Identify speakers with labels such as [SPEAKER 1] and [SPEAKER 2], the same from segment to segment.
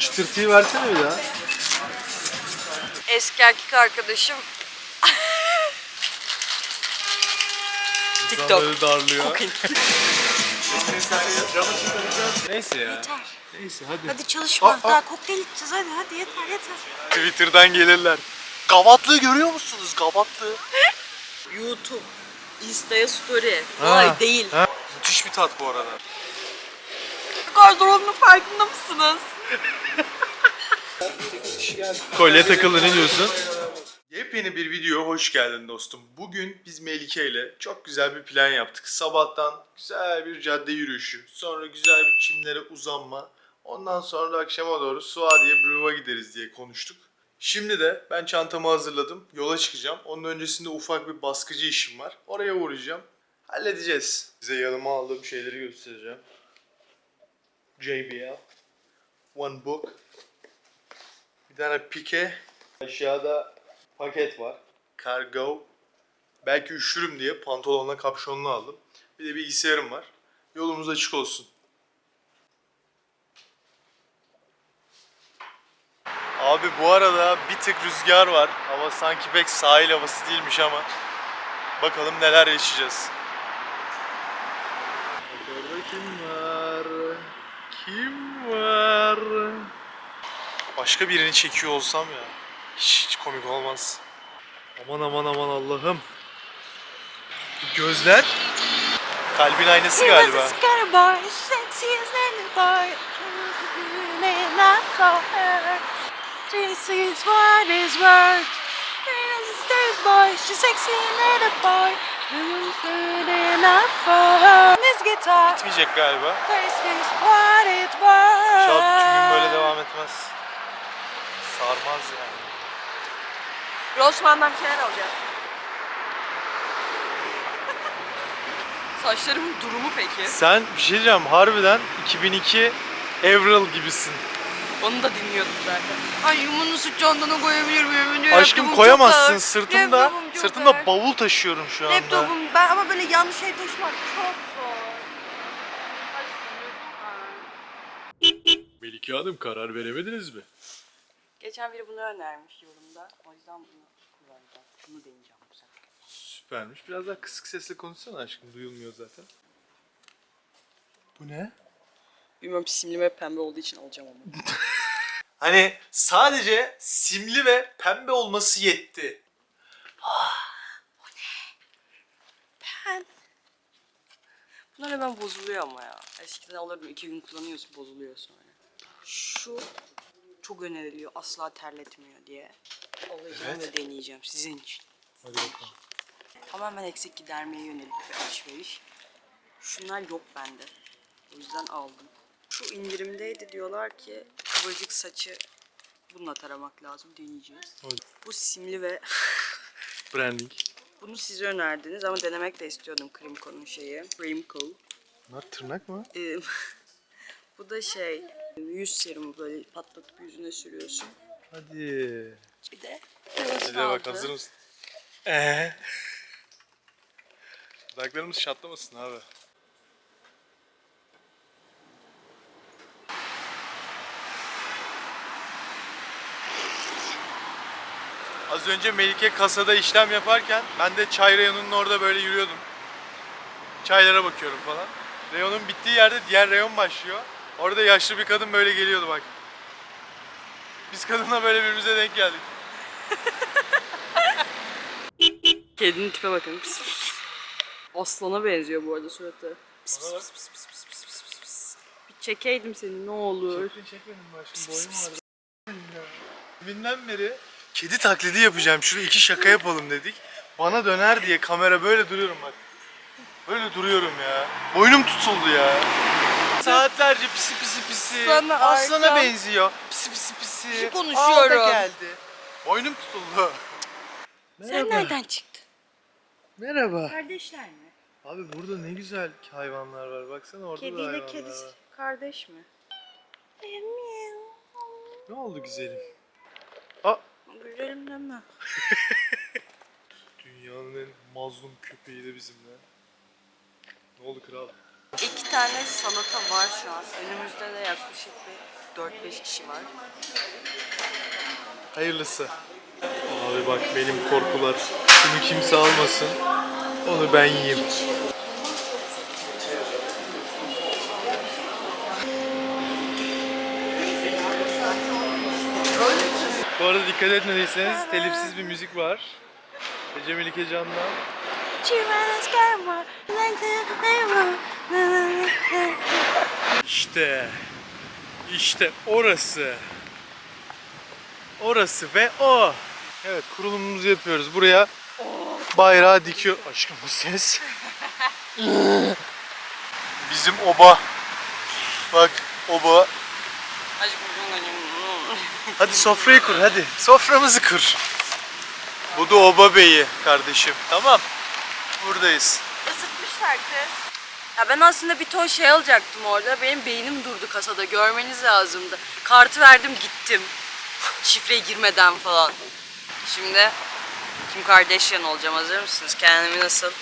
[SPEAKER 1] Çıtırtıyı versene bir daha.
[SPEAKER 2] Eski erkek arkadaşım. TikTok.
[SPEAKER 1] İnsanları darlıyor.
[SPEAKER 2] Kokain.
[SPEAKER 1] Neyse ya.
[SPEAKER 2] Yeter.
[SPEAKER 1] Neyse hadi.
[SPEAKER 2] Hadi çalışma.
[SPEAKER 1] Aa, aa.
[SPEAKER 2] Daha kokteyl içeceğiz hadi hadi yeter yeter.
[SPEAKER 1] Twitter'dan gelirler. Gavatlığı görüyor musunuz? Gavatlığı.
[SPEAKER 2] YouTube. Insta'ya story. Vay değil.
[SPEAKER 1] ha. Müthiş bir tat bu arada.
[SPEAKER 2] Gardırobunun farkında mısınız?
[SPEAKER 1] Kolye takıldı ne diyorsun? Yepyeni bir video hoş geldin dostum. Bugün biz Melike ile çok güzel bir plan yaptık. Sabahtan güzel bir cadde yürüyüşü, sonra güzel bir çimlere uzanma, ondan sonra da akşama doğru Suadiye Brew'a gideriz diye konuştuk. Şimdi de ben çantamı hazırladım, yola çıkacağım. Onun öncesinde ufak bir baskıcı işim var. Oraya uğrayacağım. Halledeceğiz. Size yanıma aldığım şeyleri göstereceğim. JBL, One Book, bir tane pike. Aşağıda paket var. Cargo. Belki üşürüm diye pantolonla kapşonlu aldım. Bir de bilgisayarım var. Yolumuz açık olsun. Abi bu arada bir tık rüzgar var. Ama sanki pek sahil havası değilmiş ama. Bakalım neler yaşayacağız. Başka birini çekiyor olsam ya. Hiç, hiç komik olmaz. Aman aman aman Allah'ım. Gözler. Kalbin aynası galiba. Bitmeyecek galiba.
[SPEAKER 2] Şu
[SPEAKER 1] an tüm böyle devam etmez. Sarmaz yani.
[SPEAKER 2] Rossmann'dan bir şeyler alacağım. Saçlarımın durumu peki?
[SPEAKER 1] Sen bir şey diyeceğim harbiden 2002 Avril gibisin.
[SPEAKER 2] Onu da dinliyordum zaten. Ay yumunu sırt çantana koyabilir miyim?
[SPEAKER 1] Aşkım
[SPEAKER 2] Laptopum çok
[SPEAKER 1] koyamazsın
[SPEAKER 2] ağır.
[SPEAKER 1] sırtımda.
[SPEAKER 2] Laptopum çok
[SPEAKER 1] Sırtımda bavul taşıyorum şu anda.
[SPEAKER 2] Laptopum ben ama böyle yanlış şey taşımak çok zor.
[SPEAKER 1] Melike Hanım karar veremediniz mi?
[SPEAKER 2] Geçen biri bunu önermiş yorumda. O yüzden bunu kullanacağım. Şunu deneyeceğim bu sefer.
[SPEAKER 1] Süpermiş. Biraz daha kısık sesle konuşsana aşkım. Duyulmuyor zaten. Bu ne?
[SPEAKER 2] Bilmiyorum simli ve pembe olduğu için alacağım ama.
[SPEAKER 1] Hani sadece simli ve pembe olması yetti.
[SPEAKER 2] Ben. Bunlar hemen bozuluyor ama ya. Eskiden alırdım iki gün kullanıyorsun bozuluyor sonra. Şu çok öneriliyor asla terletmiyor diye. Alacağım
[SPEAKER 1] Evet.
[SPEAKER 2] ve deneyeceğim sizin için.
[SPEAKER 1] Hadi bakalım.
[SPEAKER 2] Tamamen eksik gidermeye yönelik bir alışveriş. Şunlar yok bende. O yüzden aldım. Şu indirimdeydi diyorlar ki kıvırcık saçı bununla taramak lazım deneyeceğiz.
[SPEAKER 1] Hadi.
[SPEAKER 2] Bu simli ve
[SPEAKER 1] Branding.
[SPEAKER 2] bunu size önerdiniz ama denemek de istiyordum Krimko'nun şeyi. Krimko.
[SPEAKER 1] Bunlar tırnak mı?
[SPEAKER 2] Ee, bu da şey yüz serumu böyle patlatıp yüzüne sürüyorsun.
[SPEAKER 1] Hadi.
[SPEAKER 2] Bir de
[SPEAKER 1] Hadi bak hazır mısın? Ee. Dudaklarımız çatlamasın abi. Az önce Melike kasada işlem yaparken ben de çay reyonunun orada böyle yürüyordum. Çaylara bakıyorum falan. Reyonun bittiği yerde diğer reyon başlıyor. Orada yaşlı bir kadın böyle geliyordu bak. Biz kadınla böyle birbirimize denk geldik.
[SPEAKER 2] Kedinin tipe bakın. Pis pis. Aslana benziyor bu arada suratı. Pis pis pis pis pis pis pis pis pis. Bir çekeydim seni ne olur.
[SPEAKER 1] Çekmeyin çekmeyin bak şimdi boyum ağrıdı. Deminden beri kedi taklidi yapacağım. Şurada iki şaka yapalım dedik. Bana döner diye kamera böyle duruyorum bak. Böyle duruyorum ya. Boynum tutuldu ya. Saatlerce pisi pisi pisi.
[SPEAKER 2] Sana
[SPEAKER 1] Aslana
[SPEAKER 2] Ayten.
[SPEAKER 1] benziyor. Pisi pisi pisi.
[SPEAKER 2] Şu konuşuyorum.
[SPEAKER 1] Aa, da geldi. Boynum tutuldu.
[SPEAKER 2] Sen nereden çıktın?
[SPEAKER 1] Merhaba.
[SPEAKER 2] Kardeşler mi?
[SPEAKER 1] Abi burada ne güzel hayvanlar var. Baksana orada da
[SPEAKER 2] Kediyle
[SPEAKER 1] hayvanlar
[SPEAKER 2] kedisi
[SPEAKER 1] var.
[SPEAKER 2] kardeş mi?
[SPEAKER 1] Ne oldu güzelim? Aa,
[SPEAKER 2] Güzelim deme.
[SPEAKER 1] Dünyanın en mazlum köpeği de bizimle. Ne oldu kral?
[SPEAKER 2] İki tane salata var şu an. Önümüzde de yaklaşık bir 4-5 kişi var.
[SPEAKER 1] Hayırlısı. Abi bak benim korkular. Şunu kimse almasın. Onu ben yiyeyim. Bu arada dikkat etmediyseniz telifsiz bir müzik var. Ece Melike Can'dan. İşte. İşte orası. Orası ve o. Evet kurulumumuzu yapıyoruz. Buraya bayrağı dikiyor. Aşkım bu ses. Bizim oba. Bak oba. Hadi sofrayı kur hadi. Soframızı kur. Bu da oba beyi kardeşim. Tamam. Buradayız.
[SPEAKER 2] Isıtmışlar kız. Ya ben aslında bir ton şey alacaktım orada. Benim beynim durdu kasada. Görmeniz lazımdı. Kartı verdim gittim. Şifreye girmeden falan. Şimdi Kim Kardashian olacağım hazır mısınız? Kendimi nasıl?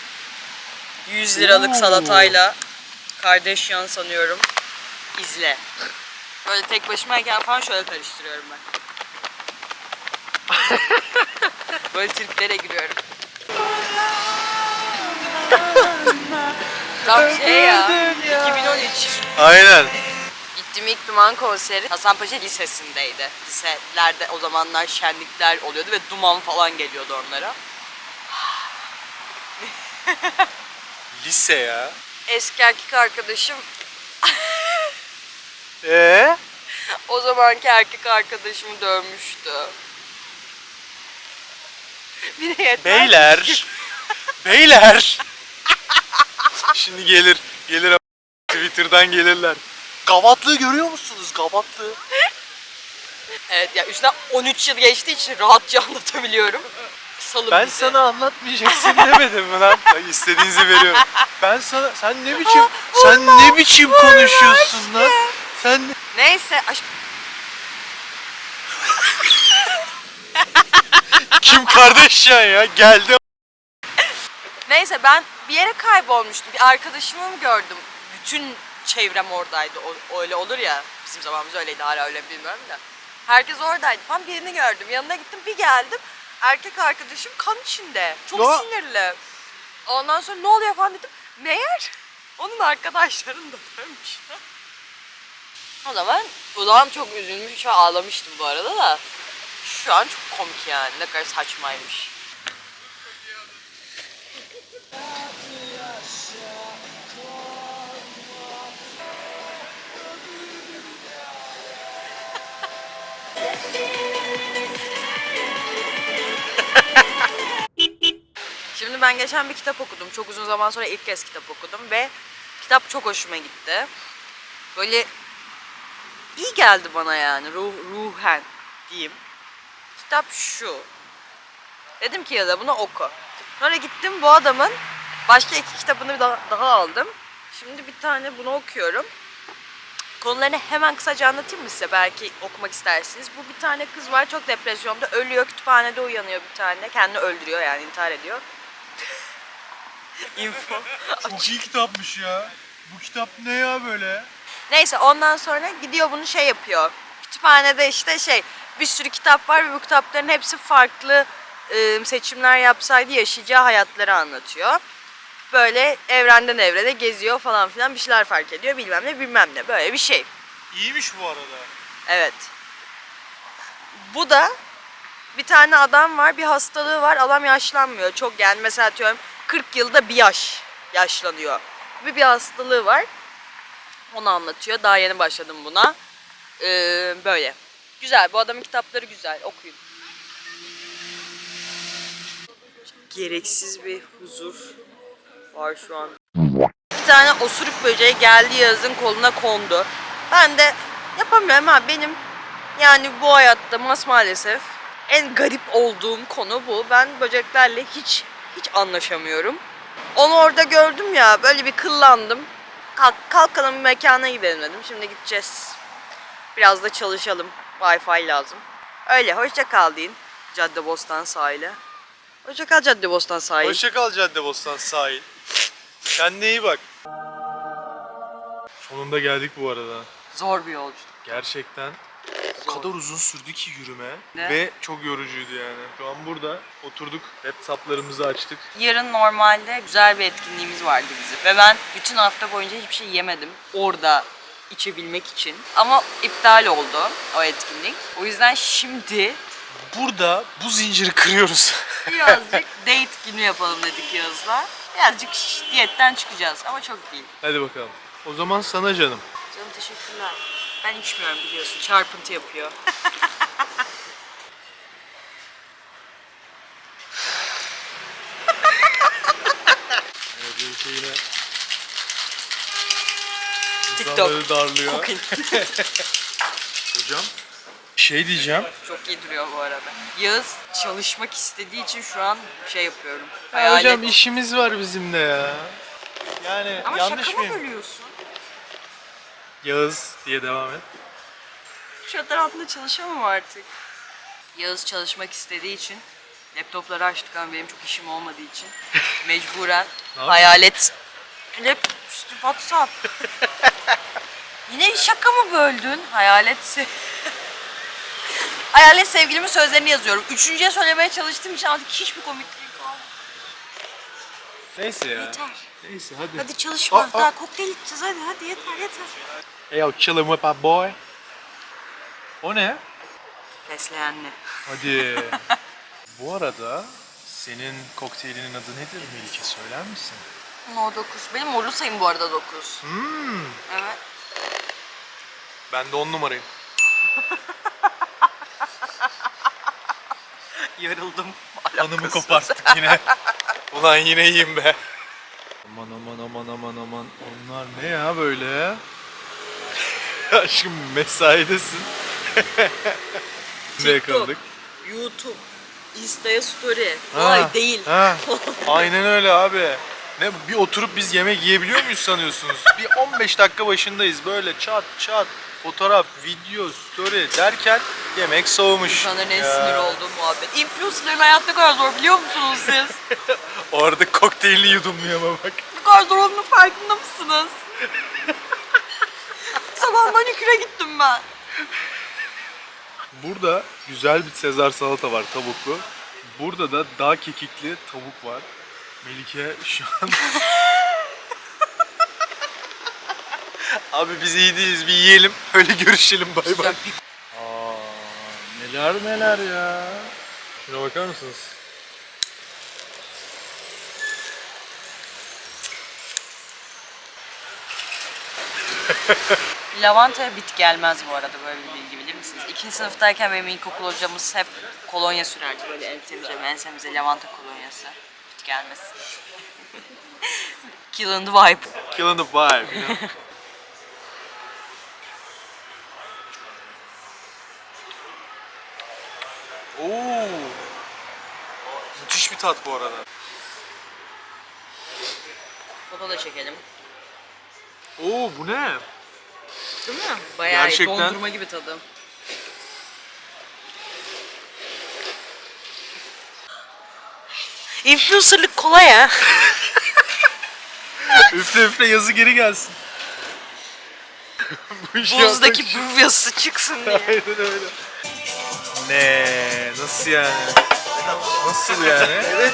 [SPEAKER 2] 100 liralık salatayla Kardashian sanıyorum. İzle. Böyle tek başımayken falan şöyle karıştırıyorum ben. Böyle triplere giriyorum. Tam şey ya. 2013.
[SPEAKER 1] Aynen.
[SPEAKER 2] Gittiğim ilk Duman konseri Hasanpaşa Lisesi'ndeydi. Liselerde o zamanlar şenlikler oluyordu ve duman falan geliyordu onlara.
[SPEAKER 1] Lise ya.
[SPEAKER 2] Eski erkek arkadaşım
[SPEAKER 1] Ee?
[SPEAKER 2] o zamanki erkek arkadaşımı dövmüştü. Bir de yetmez.
[SPEAKER 1] Beyler. Beyler. Şimdi gelir. Gelir a- Twitter'dan gelirler. Gavatlığı görüyor musunuz? Gavatlığı.
[SPEAKER 2] Evet ya üstünden 13 yıl geçtiği için rahatça anlatabiliyorum. Salın
[SPEAKER 1] Ben
[SPEAKER 2] bizi.
[SPEAKER 1] sana anlatmayacaksın demedim mi lan? Bak istediğinizi veriyorum. Ben sana sen ne biçim sen ne biçim konuşuyorsun lan? Sen
[SPEAKER 2] Neyse aşk
[SPEAKER 1] kim kardeşen ya? Geldi.
[SPEAKER 2] Neyse ben bir yere kaybolmuştum. Bir arkadaşımı mı gördüm? Bütün çevrem oradaydı. O, öyle olur ya. Bizim zamanımız öyleydi hala öyle mi bilmiyorum da. Herkes oradaydı falan. Birini gördüm. Yanına gittim bir geldim. Erkek arkadaşım kan içinde. Çok
[SPEAKER 1] Ya.
[SPEAKER 2] sinirli. Ondan sonra ne oluyor falan dedim. Meğer onun arkadaşlarını da dövmüş. o zaman o zaman çok üzülmüş ve ağlamıştım bu arada da. Şu an çok komik yani. Ne kadar saçmaymış. Şimdi ben geçen bir kitap okudum. Çok uzun zaman sonra ilk kez kitap okudum ve kitap çok hoşuma gitti. Böyle iyi geldi bana yani ruh, ruhen diyeyim. Kitap şu. Dedim ki ya da bunu oku. Sonra gittim bu adamın başka iki kitabını daha, daha aldım. Şimdi bir tane bunu okuyorum. Konularını hemen kısaca anlatayım mı size? Belki okumak istersiniz. Bu bir tane kız var çok depresyonda. Ölüyor kütüphanede uyanıyor bir tane. Kendini öldürüyor yani intihar ediyor. Info.
[SPEAKER 1] Çok iyi kitapmış ya. Bu kitap ne ya böyle?
[SPEAKER 2] Neyse ondan sonra gidiyor bunu şey yapıyor. Kütüphanede işte şey bir sürü kitap var ve bu kitapların hepsi farklı e, seçimler yapsaydı yaşayacağı hayatları anlatıyor. Böyle evrenden evrene geziyor falan filan bir şeyler fark ediyor bilmem ne bilmem ne böyle bir şey.
[SPEAKER 1] İyiymiş bu arada.
[SPEAKER 2] Evet. Bu da bir tane adam var bir hastalığı var adam yaşlanmıyor çok yani mesela diyorum 40 yılda bir yaş yaşlanıyor. Bir bir hastalığı var. Onu anlatıyor. Daha yeni başladım buna. Ee, böyle. Güzel. Bu adamın kitapları güzel. Okuyun. Gereksiz bir huzur var şu an. Bir tane osuruk böceği geldi yazın koluna kondu. Ben de yapamıyorum ha benim yani bu hayatta mas maalesef en garip olduğum konu bu. Ben böceklerle hiç hiç anlaşamıyorum. Onu orada gördüm ya böyle bir kıllandım. Kalk, kalkalım bir mekana gidelim dedim. Şimdi gideceğiz. Biraz da çalışalım. Wi-Fi lazım. Öyle hoşça kal deyin. Caddebostan sahili. Hoşça kal Caddebostan sahili.
[SPEAKER 1] Hoşçakal Caddebostan sahil. Kendine iyi bak. Sonunda geldik bu arada.
[SPEAKER 2] Zor bir yolculuk.
[SPEAKER 1] Gerçekten o kadar uzun sürdü ki yürüme
[SPEAKER 2] Ne?
[SPEAKER 1] ve çok yorucuydu yani. Şu an burada oturduk, laptoplarımızı açtık.
[SPEAKER 2] Yarın normalde güzel bir etkinliğimiz vardı bizim. Ve ben bütün hafta boyunca hiçbir şey yemedim. Orada içebilmek için. Ama iptal oldu o etkinlik. O yüzden şimdi
[SPEAKER 1] Burada bu zinciri kırıyoruz.
[SPEAKER 2] birazcık date günü yapalım dedik Yağız'la. Birazcık şiş- diyetten çıkacağız ama çok değil.
[SPEAKER 1] Hadi bakalım. O zaman sana canım.
[SPEAKER 2] Canım teşekkürler. Ben içmiyorum biliyorsun. Çarpıntı yapıyor.
[SPEAKER 1] Evet, bir şey yine
[SPEAKER 2] TikTok.
[SPEAKER 1] insanları darlıyor. Hocam. Şey diyeceğim.
[SPEAKER 2] çok iyi duruyor bu arada. Yağız çalışmak istediği için şu an şey yapıyorum.
[SPEAKER 1] Ya
[SPEAKER 2] Hayalet.
[SPEAKER 1] hocam işimiz var bizim de ya. Yani
[SPEAKER 2] Ama
[SPEAKER 1] yanlış
[SPEAKER 2] şaka mı
[SPEAKER 1] mıyım?
[SPEAKER 2] bölüyorsun?
[SPEAKER 1] Yağız diye devam et.
[SPEAKER 2] Şartlar altında çalışamam artık. Yağız çalışmak istediği için laptopları açtık ama benim çok işim olmadığı için mecburen hayalet lap üstü WhatsApp. Yine bir şaka mı böldün? Hayalet se- Hayalet sevgilimin sözlerini yazıyorum. Üçüncüye söylemeye çalıştığım için artık hiçbir komikliğim kalmadı.
[SPEAKER 1] Neyse ya.
[SPEAKER 2] Yeter.
[SPEAKER 1] Neyse hadi.
[SPEAKER 2] Hadi çalışma.
[SPEAKER 1] Aa, aa.
[SPEAKER 2] Daha kokteyl içeceğiz. Hadi hadi yeter yeter.
[SPEAKER 1] Hey yo, chillin' with my boy. O ne?
[SPEAKER 2] Fesleğenli.
[SPEAKER 1] Hadi. Bu arada senin kokteylinin adı nedir Melike söyler misin?
[SPEAKER 2] No 9. Benim morlu sayım bu arada 9.
[SPEAKER 1] Hmm.
[SPEAKER 2] Evet.
[SPEAKER 1] Ben de on numarayım.
[SPEAKER 2] Yarıldım.
[SPEAKER 1] Anımı koparttık yine. Ulan yine yiyeyim be. Aman aman aman aman aman. Onlar ne ya böyle? Aşkım mesaidesin. ne
[SPEAKER 2] TikTok.
[SPEAKER 1] yakaladık?
[SPEAKER 2] YouTube. Insta'ya story.
[SPEAKER 1] Ha,
[SPEAKER 2] Vay değil.
[SPEAKER 1] Ha, aynen öyle abi. Ne bir oturup biz yemek yiyebiliyor muyuz sanıyorsunuz? Bir 15 dakika başındayız böyle çat çat fotoğraf, video, story derken yemek soğumuş.
[SPEAKER 2] İnsanların en
[SPEAKER 1] Ya.
[SPEAKER 2] sinir olduğu muhabbet. Influencerların hayatı ne kadar zor biliyor musunuz siz?
[SPEAKER 1] Orada kokteylini yudumluyor ama bak.
[SPEAKER 2] ne kadar zor olduğunun farkında mısınız? Sabah maniküre gittim ben.
[SPEAKER 1] Burada güzel bir Sezar salata var tavuklu. Burada da dağ kekikli tavuk var. Melike şu an... Abi biz iyi değiliz bir yiyelim öyle görüşelim bay bay. Aa, neler neler ya. Şuna bakar mısınız?
[SPEAKER 2] Lavantaya bit gelmez bu arada böyle bir bilgi bilir misiniz? İkinci sınıftayken benim ilkokul hocamız hep kolonya sürerdi böyle ensemize ensemize lavanta kolonyası. Bit gelmesin. Killing the vibe.
[SPEAKER 1] Killing the vibe. you know? Oo. Müthiş bir tat bu arada.
[SPEAKER 2] Foto da çekelim.
[SPEAKER 1] Oo bu ne?
[SPEAKER 2] Değil mi? Bayağı iyi.
[SPEAKER 1] Gerçekten.
[SPEAKER 2] Dondurma gibi tadı. Influencerlık kolay ya.
[SPEAKER 1] üfle üfle yazı geri gelsin. bu işi
[SPEAKER 2] Buzdaki bu yazısı çıksın diye.
[SPEAKER 1] Aynen öyle. Ne? Nasıl yani? Nasıl yani? Evet.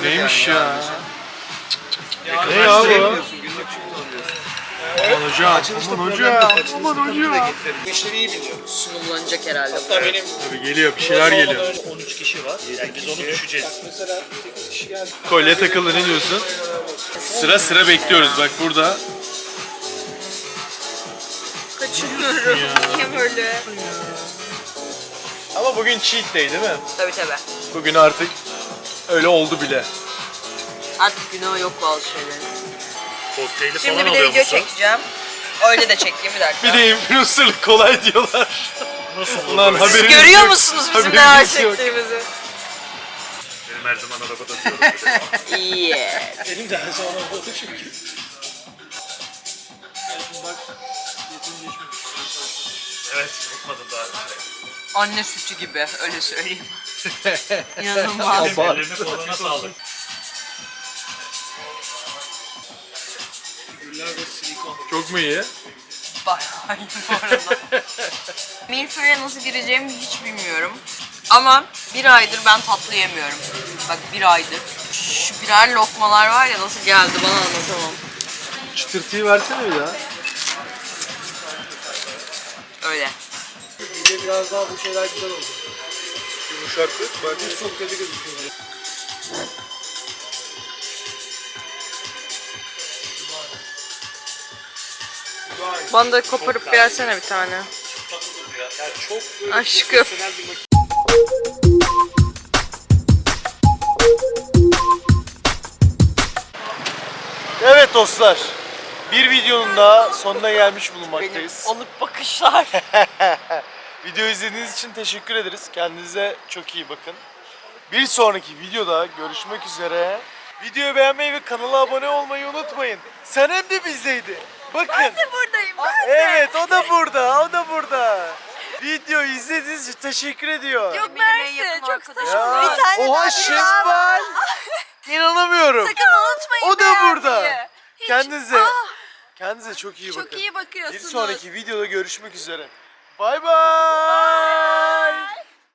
[SPEAKER 1] Bu neymiş ya? Ne ya bu? Aman hocam, aman hocam, aman hocam.
[SPEAKER 3] Bu işleri iyi biliyor.
[SPEAKER 2] Sunumlanacak herhalde.
[SPEAKER 3] Hatta benim
[SPEAKER 1] Tabii geliyor, bir şeyler geliyor.
[SPEAKER 3] 13 kişi var. Yani biz onu düşeceğiz. Mesela 8 kişi geldi.
[SPEAKER 1] Kolye takıldı ne diyorsun? Sıra sıra bekliyoruz bak burada.
[SPEAKER 2] Kaçırıyorum. Niye böyle?
[SPEAKER 1] Ama bugün cheat day değil mi?
[SPEAKER 2] Tabii tabii.
[SPEAKER 1] Bugün artık öyle oldu bile.
[SPEAKER 2] Artık günah yok bazı şeylerin.
[SPEAKER 3] Kokteyli
[SPEAKER 2] Şimdi bir de video
[SPEAKER 3] musun?
[SPEAKER 2] çekeceğim. Öyle de çekeyim bir dakika.
[SPEAKER 1] Bir de influencerlık kolay diyorlar.
[SPEAKER 3] Nasıl olur
[SPEAKER 1] Ulan
[SPEAKER 3] böyle?
[SPEAKER 2] Siz görüyor
[SPEAKER 1] yok.
[SPEAKER 2] musunuz bizim neler
[SPEAKER 1] yok.
[SPEAKER 2] çektiğimizi?
[SPEAKER 3] Benim her zaman arabada atıyorum.
[SPEAKER 2] Yes.
[SPEAKER 3] Benim de her zaman arabada çünkü. Evet unutmadım daha.
[SPEAKER 2] Anne sütü gibi öyle söyleyeyim. İnanılmaz.
[SPEAKER 3] Ellerine koluna sağlık.
[SPEAKER 1] Çok mu iyi?
[SPEAKER 2] Bayağı iyi bu arada. Milföy'e nasıl gireceğimi hiç bilmiyorum. Ama bir aydır ben tatlı yemiyorum. Bak bir aydır. Şu birer lokmalar var ya nasıl geldi bana anlatamam.
[SPEAKER 1] Çıtırtıyı versene bir daha.
[SPEAKER 2] Öyle.
[SPEAKER 4] De biraz daha bu şeyler güzel oldu.
[SPEAKER 1] Yumuşaklık. Bak
[SPEAKER 4] Biz çok kötü gözüküyor.
[SPEAKER 2] Bana da koparıp versene bir tane.
[SPEAKER 4] Yani çok böyle
[SPEAKER 2] Aşkım.
[SPEAKER 4] profesyonel bir makine.
[SPEAKER 1] Evet dostlar. Bir videonun daha sonuna gelmiş
[SPEAKER 2] Benim
[SPEAKER 1] bulunmaktayız.
[SPEAKER 2] alıp bakışlar.
[SPEAKER 1] Video izlediğiniz için teşekkür ederiz. Kendinize çok iyi bakın. Bir sonraki videoda görüşmek üzere. Videoyu beğenmeyi ve kanala abone olmayı unutmayın. Sen hem de bizdeydi. Bakın.
[SPEAKER 2] buradayım
[SPEAKER 1] Evet o da burada. O da burada. Videoyu izlediğiniz için teşekkür ediyor.
[SPEAKER 2] Yok Mersi çok sağ
[SPEAKER 1] Ya,
[SPEAKER 2] Bir tane
[SPEAKER 1] oha. Şevval. İnanamıyorum.
[SPEAKER 2] Sakın unutmayın
[SPEAKER 1] O da
[SPEAKER 2] beğenmeyi.
[SPEAKER 1] burada.
[SPEAKER 2] Hiç-
[SPEAKER 1] Kendinize
[SPEAKER 2] Ah,
[SPEAKER 1] kendinize çok iyi bakın.
[SPEAKER 2] çok iyi
[SPEAKER 1] Bir
[SPEAKER 2] bakıyorsunuz.
[SPEAKER 1] sonraki videoda görüşmek üzere. Bay bay.